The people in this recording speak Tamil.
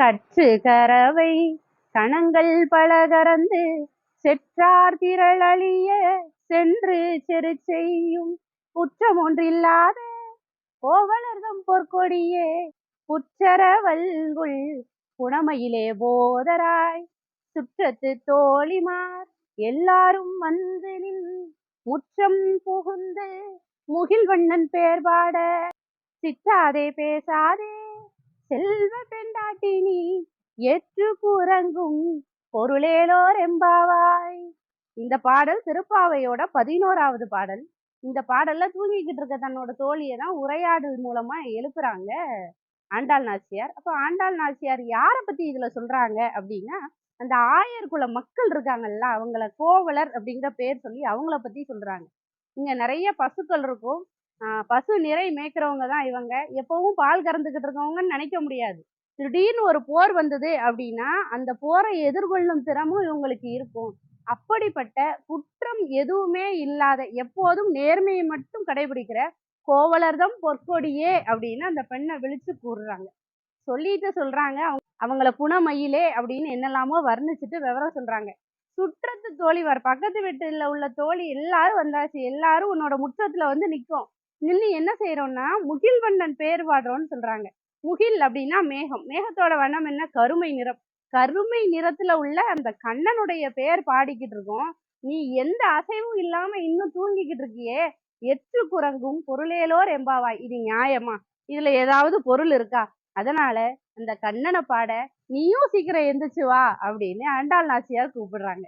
கற்று கரவை கணங்கள் பல கறந்து செற்றார் திரளழிய சென்று செரு செய்யும் குற்றம் ஒன்றில்லாத கோவலர்தம் பொற்கொடியே புற்றரவல்குள் புனமையிலே போதராய். சுற்றத்து தோழிமார் எல்லாரும் வந்து நின் முற்றம் புகுந்து முகில்வண்ணன் பேர்பாட. சித்தாதே பேசாதே செல்வ பெண்டாட்டி நீ ஏற்று குரங்கும் பொருளேலோர் எம்பாவாய் இந்த பாடல் திருப்பாவையோட பதினோராவது பாடல். இந்த பாடல்ல தூங்கிக்கிட்டு இருக்க தன்னோட தோழியை தான் உரையாடல் மூலமா எழுப்புறாங்க ஆண்டாள் நாச்சியார். அப்போ ஆண்டாள் நாச்சியார் யாரை பத்தி இதுல சொல்றாங்க அப்படின்னா அந்த ஆயர் குல மக்கள் இருக்காங்கல்ல அவங்கள கோவலர் அப்படிங்கிற பேர் சொல்லி அவங்கள பத்தி சொல்றாங்க. இங்க நிறைய பசுக்கள் இருக்கும். பசு நிறை மேய்க்கிறவங்க தான் இவங்க. எப்பவும் பால் கறந்துக்கிட்டு இருக்கவங்கன்னு நினைக்க முடியாது. திடீர்னு ஒரு போர் வந்தது அப்படின்னா அந்த போரை எதிர்கொள்ளும் திறமும் இவங்களுக்கு இருக்கும். அப்படிப்பட்ட குற்றம் எதுவுமே இல்லாத எப்போதும் நேர்மையை மட்டும் கடைபிடிக்கிற கோவலர்தம் பொற்கொடியே அப்படின்னு அந்த பெண்ணை விழிச்சு கூறுறாங்க. சொல்லிட்டு சொல்றாங்க அவங்க அவங்கள குணமயிலே அப்படின்னு என்னெல்லாமோ வர்ணிச்சுட்டு விவரம் சொல்றாங்க. சுற்றத்து தோழி வர பக்கத்து வீட்டுல உள்ள தோழி எல்லாரும் வந்தாச்சு. எல்லாரும் உன்னோட முற்றத்துல வந்து நிக்கும். நின்று என்ன செய்யறோம்னா முகில்வண்ணன் பேர் பாடுறோம்னு சொல்றாங்க. முகில் அப்படின்னா மேகம். மேகத்தோட வண்ணம் என்ன? கருமை நிறம். கருமை நிறத்துல உள்ள அந்த கண்ணனுடைய பெயர் பாடிக்கிட்டு இருக்கோம். நீ எந்த அசைவும் இல்லாம இன்னும் தூங்கிக்கிட்டு இருக்கியே? எற்று குரங்கும் பொருளேலோர் எம்பாவாய் இது நியாயமா? இதுல ஏதாவது பொருள் இருக்கா? அதனால அந்த கண்ணனை பாட நீயும் சீக்கிரம் எந்திரிச்சு வா அப்படின்னு ஆண்டாள் நாச்சியார் கூப்பிடுறாங்க.